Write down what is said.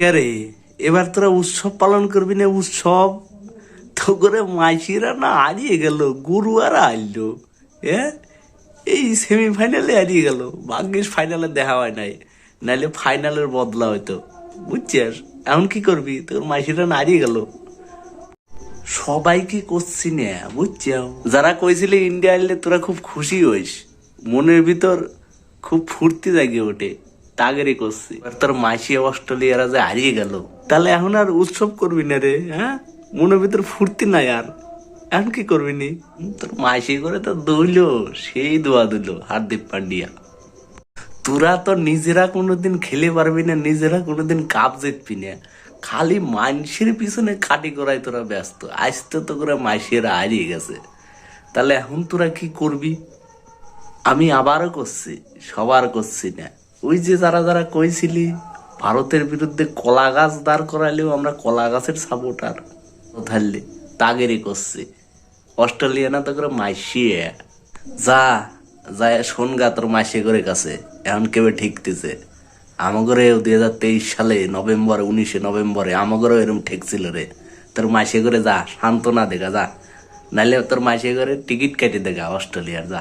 কে রে এবার তোরা উৎসব পালন করবি না উৎসব? তো করে মাইসিরা না হারিয়ে গেল গুরু আর আইলো হ্যাঁ এই সেমিফাইনালে হারিয়ে গেল, ভাগ্যিস ফাইনালে দেখা হয় নাই, নাইলে ফাইনালের বদলা হয়তো বুঝছিস? এখন কি করবি? তোর মাইসিরা না হারিয়ে গেল। সবাইকে করছি না বুঝছি যারা কইছিলে ইন্ডিয়া আইলে তোরা খুব খুশি হইস, মনের ভিতর খুব ফুর্তি জাগিয়ে ওঠে। তাগেরই করছি। তোর মাসি অস্ট্রেলিয়ারা যে হারিয়ে গেল। তাহলে এখন আর উৎসব করবি না রে হ্যাঁ? মনের ভিতর ফুর্তি নাই আর। এখন কি করবি নি? তোর মাসি করে তো দইল, সেই দোয়া দিল হার্দিক পান্ডিয়া। তোরা তো নিজেরা কোনোদিন খেলে পারবি না, নিজেরা কোনোদিন কাপ জিতবি না। খালি মানুষের পিছনে কাটি করাই তোরা ব্যস্ত। আজ তো তো করে মাসের হারিয়ে গেছে। তাহলে এখন তোরা কি করবি? আমি আবারও করছি, সবার করছি না। ওই যে যারা যারা কইছিলি, ভারতের বিরুদ্ধে কলা গাছ দাঁড় করাইলেও আমরা কলা গাছের সাপোর্টার থাকলে তাগেরই করছি। অস্ট্রেলিয়া না তো করে মাইসিয়ে যা যায় শোন গা তোর মাসে করে কাছে, এখন কেবে ঠিকতেছে? আমাগরে দুই হাজার তেইশ সালে নভেম্বর, উনিশে নভেম্বরে আমাগরও এরকম ঠেকছিল রে। তোর মাসে করে যা সান্ত্বনা দেখা যা। নাইলে তোর মাসে করে টিকিট কেটে দেখা, অস্ট্রেলিয়ার, যা।